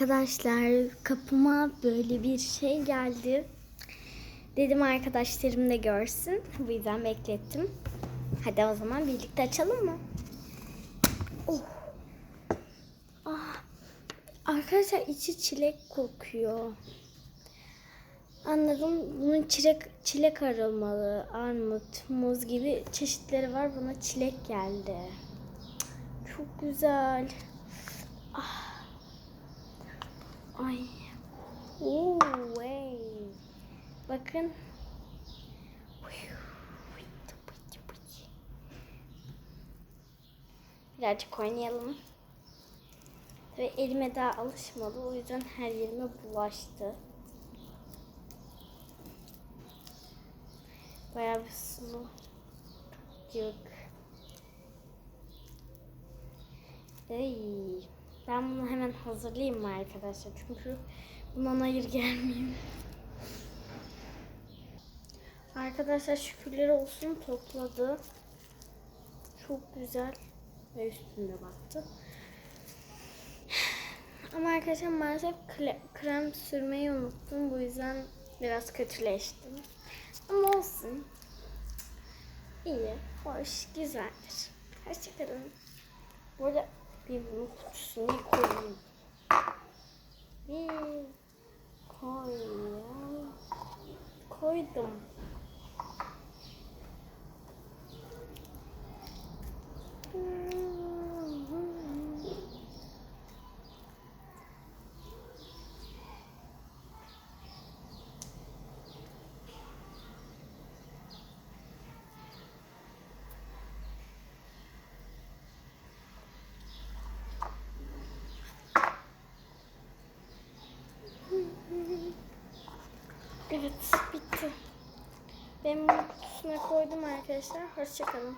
Arkadaşlar kapıma böyle bir şey geldi. Dedim arkadaşlarım da görsün. Bu yüzden beklettim. Hadi o zaman birlikte açalım mı? Oh. Ah. Arkadaşlar içi çilek kokuyor. Anladım. Bunun çilek, çilek aromalı, armut, muz gibi çeşitleri var. Buna çilek geldi. Çok güzel. Ah. Ay. Oo, hey. Bakın. Birazcık oynayalım. Ve elime daha alışmadı. O yüzden her yerime bulaştı. Bayağı bir sulu. Cık. Ey. Ben bunu hemen hazırlayayım mı arkadaşlar? Çünkü bundan hayır gelmeyeyim. Arkadaşlar şükürler olsun topladı. Çok güzel. Ve üstünde baktı. Ama arkadaşlar maalesef krem sürmeyi unuttum. Bu yüzden biraz kötüleştim. Ama olsun. İyi, hoş, güzeldir. Hoşçakalın. Burada bir bunun kutusunu koyayım. Bir koyayım. Koydum. Evet, bitti. Ben kutusuna koydum arkadaşlar. Hoşçakalın.